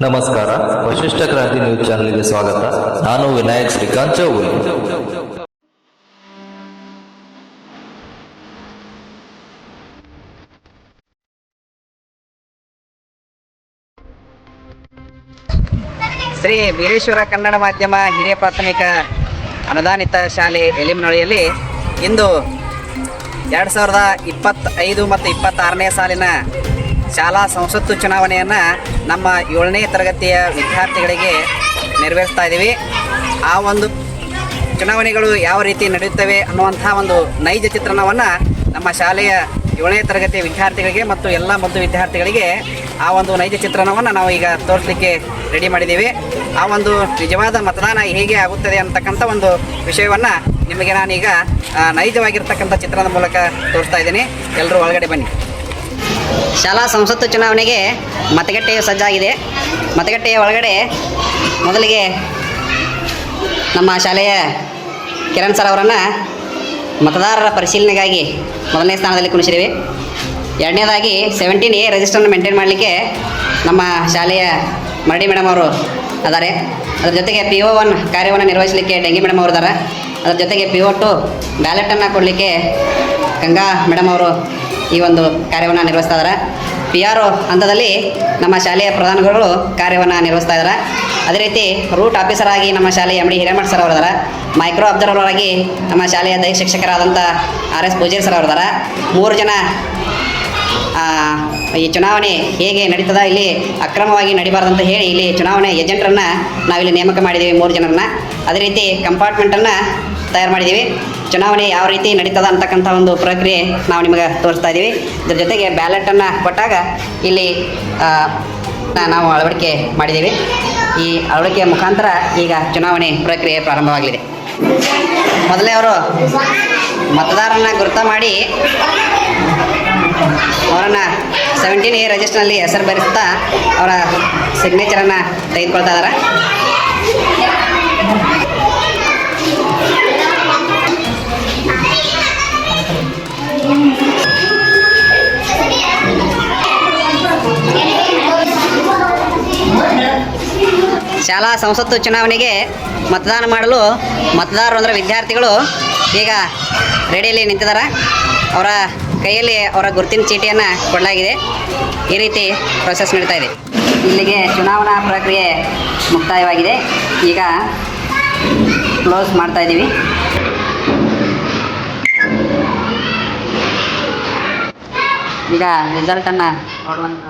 ನಮಸ್ಕಾರ. ವಶಿಷ್ಠ ಕ್ರಾಂತಿ ನ್ಯೂಸ್ ಚಾನೆಲ್ಗೆ ಸ್ವಾಗತ. ನಾನು ವಿನಾಯಕ್ ಶ್ರೀಕಾಂತ್ ಚೌಗುಲಿ ಶ್ರೀ ವೀರೇಶ್ವರ ಕನ್ನಡ ಮಾಧ್ಯಮ ಹಿರಿಯ ಪ್ರಾಥಮಿಕ ಅನುದಾನಿತ ಶಾಲೆ ಎಲಿಮನೊಳಿಯಲ್ಲಿ ಇಂದು ಎರಡು ಸಾವಿರದ ಇಪ್ಪತ್ತೈದು ಮತ್ತು ಇಪ್ಪತ್ತಾರನೇ ಸಾಲಿನ ಶಾಲಾ ಸಂಸತ್ತು ಚುನಾವಣೆಯನ್ನು ನಮ್ಮ ಏಳನೇ ತರಗತಿಯ ವಿದ್ಯಾರ್ಥಿಗಳಿಗೆ ನೆರವೇರಿಸ್ತಾ ಇದ್ದೀವಿ. ಆ ಒಂದು ಚುನಾವಣೆಗಳು ಯಾವ ರೀತಿ ನಡೆಯುತ್ತವೆ ಅನ್ನುವಂಥ ಒಂದು ನೈಜ ಚಿತ್ರಣವನ್ನು ನಮ್ಮ ಶಾಲೆಯ ಏಳನೇ ತರಗತಿಯ ವಿದ್ಯಾರ್ಥಿಗಳಿಗೆ ಮತ್ತು ಎಲ್ಲ ಮದ್ದು ವಿದ್ಯಾರ್ಥಿಗಳಿಗೆ ಆ ಒಂದು ನೈಜ ಚಿತ್ರಣವನ್ನು ನಾವು ಈಗ ತೋರಿಸಲಿಕ್ಕೆ ರೆಡಿ ಮಾಡಿದ್ದೀವಿ. ಆ ಒಂದು ನಿಜವಾದ ಮತದಾನ ಹೇಗೆ ಆಗುತ್ತದೆ ಅಂತಕ್ಕಂಥ ಒಂದು ವಿಷಯವನ್ನು ನಿಮಗೆ ನಾನೀಗ ನೈಜವಾಗಿರ್ತಕ್ಕಂಥ ಚಿತ್ರದ ಮೂಲಕ ತೋರಿಸ್ತಾ ಇದ್ದೀನಿ. ಎಲ್ಲರೂ ಒಳಗಡೆ ಬನ್ನಿ. ಶಾಲಾ ಸಂಸತ್ತು ಚುನಾವಣೆಗೆ ಮತಗಟ್ಟೆಯು ಸಜ್ಜಾಗಿದೆ. ಮತಗಟ್ಟೆಯ ಒಳಗಡೆ ಮೊದಲಿಗೆ ನಮ್ಮ ಶಾಲೆಯ ಕಿರಣ್ ಸರ್ ಅವರನ್ನು ಮತದಾರರ ಪರಿಶೀಲನೆಗಾಗಿ ಮೊದಲನೇ ಸ್ಥಾನದಲ್ಲಿ ಕುಣಿಸಿದ್ದೀವಿ. ಎರಡನೇದಾಗಿ ಸೆವೆಂಟೀನ್ ಎ ರಿಜಿಸ್ಟರ್ನ ಮೇಂಟೈನ್ ಮಾಡಲಿಕ್ಕೆ ನಮ್ಮ ಶಾಲೆಯ ಮರಡಿ ಮೇಡಮ್ ಅವರು ಅದಾರೆ. ಅದರ ಜೊತೆಗೆ ಪಿ ಒ ಒನ್ ಕಾರ್ಯವನ್ನು ನಿರ್ವಹಿಸಲಿಕ್ಕೆ ಡೆಂಗಿ ಮೇಡಮ್ ಅವರು ಇದ್ದಾರೆ ಅದ್ರ ಜೊತೆಗೆ ಪಿ ಒ ಟು ಬ್ಯಾಲೆಟನ್ನು ಕೊಡಲಿಕ್ಕೆ ಗಂಗಾ ಮೇಡಮ್ ಅವರು ಈ ಒಂದು ಕಾರ್ಯವನ್ನು ನಿರ್ವಹಿಸ್ತಾ ಇದ್ದಾರೆ ಪಿ ಆರ್ ಹಂತದಲ್ಲಿ ನಮ್ಮ ಶಾಲೆಯ ಪ್ರಧಾನಗಳು ಕಾರ್ಯವನ್ನು ನಿರ್ವಹಿಸ್ತಾ ಇದ್ದಾರೆ ಅದೇ ರೀತಿ ರೂಟ್ ಆಫೀಸರ್ ಆಗಿ ನಮ್ಮ ಶಾಲೆಯ ಎಂ ಡಿ ಹಿರೇಮಠ್ ಸರ್ ಅವರಿದ್ದಾರೆ ಮೈಕ್ರೋ ಅಬ್ಸರ್ವರ್ ಆಗಿ ನಮ್ಮ ಶಾಲೆಯ ದೈಹಿಕ ಶಿಕ್ಷಕರಾದಂಥ ಆರ್ ಎಸ್ ಪೂಜೇರಿ ಸರ್ ಅವರಿದ್ದಾರೆ ಮೂರು ಜನ ಈ ಚುನಾವಣೆ ಹೇಗೆ ನಡೀತದ, ಇಲ್ಲಿ ಅಕ್ರಮವಾಗಿ ನಡಿಬಾರ್ದಂತ ಹೇಳಿ ಇಲ್ಲಿ ಚುನಾವಣೆ ಏಜೆಂಟರನ್ನು ನಾವಿಲ್ಲಿ ನೇಮಕ ಮಾಡಿದ್ದೀವಿ ಮೂರು ಜನರನ್ನ. ಅದೇ ರೀತಿ ಕಂಪಾರ್ಟ್ಮೆಂಟನ್ನು ತಯಾರು ಮಾಡಿದ್ದೀವಿ. ಚುನಾವಣೆ ಯಾವ ರೀತಿ ನಡೀತದ ಅಂತಕ್ಕಂಥ ಒಂದು ಪ್ರಕ್ರಿಯೆ ನಾವು ನಿಮಗೆ ತೋರಿಸ್ತಾ ಇದ್ದೀವಿ. ಇದ್ರ ಜೊತೆಗೆ ಬ್ಯಾಲೆಟನ್ನು ಕೊಟ್ಟಾಗ ಇಲ್ಲಿ ನಾವು ಅಳವಡಿಕೆ ಮಾಡಿದ್ದೀವಿ. ಈ ಅಳವಡಿಕೆಯ ಮುಖಾಂತರ ಈಗ ಚುನಾವಣೆ ಪ್ರಕ್ರಿಯೆ ಪ್ರಾರಂಭವಾಗಲಿದೆ. ಮೊದಲೇ ಅವರು ಮತದಾರರನ್ನ ಗುರುತ ಮಾಡಿ ಅವರನ್ನು ಸೆವೆಂಟೀನ್ ಎ ರಿಜಿಸ್ಟರ್ನಲ್ಲಿ ಹೆಸರು ಬರೆಸ್ತಾ ಅವರ ಸಿಗ್ನೇಚರನ್ನು ತೆಗೆದುಕೊಳ್ತಾ ಇದ್ದಾರೆ. ಶಾಲಾ ಸಂಸತ್ತು ಚುನಾವಣೆಗೆ ಮತದಾನ ಮಾಡಲು ಮತದಾರರು ಅಂದರೆ ವಿದ್ಯಾರ್ಥಿಗಳು ಈಗ ರೆಡಿಯಲ್ಲಿ ನಿಂತಿದ್ದಾರೆ. ಅವರ ಕೈಯಲ್ಲಿ ಅವರ ಗುರುತಿನ ಚೀಟಿಯನ್ನು ಕೊಡಲಾಗಿದೆ. ಈ ರೀತಿ ಪ್ರೊಸೆಸ್ ನಡೀತಾ ಇದೆ. ಇಲ್ಲಿಗೆ ಚುನಾವಣಾ ಪ್ರಕ್ರಿಯೆ ಮುಕ್ತಾಯವಾಗಿದೆ. ಈಗ ಕ್ಲೋಸ್ ಮಾಡ್ತಾ ಇದ್ದೀವಿ. ಈಗ ರಿಸಲ್ಟನ್ನು ನೋಡುವಂಥ